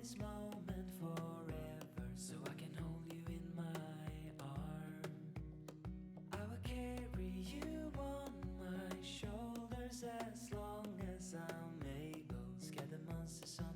this moment forever so I can hold you in my arm. I will carry you on my shoulders as long as I'm able. Scare the monsters on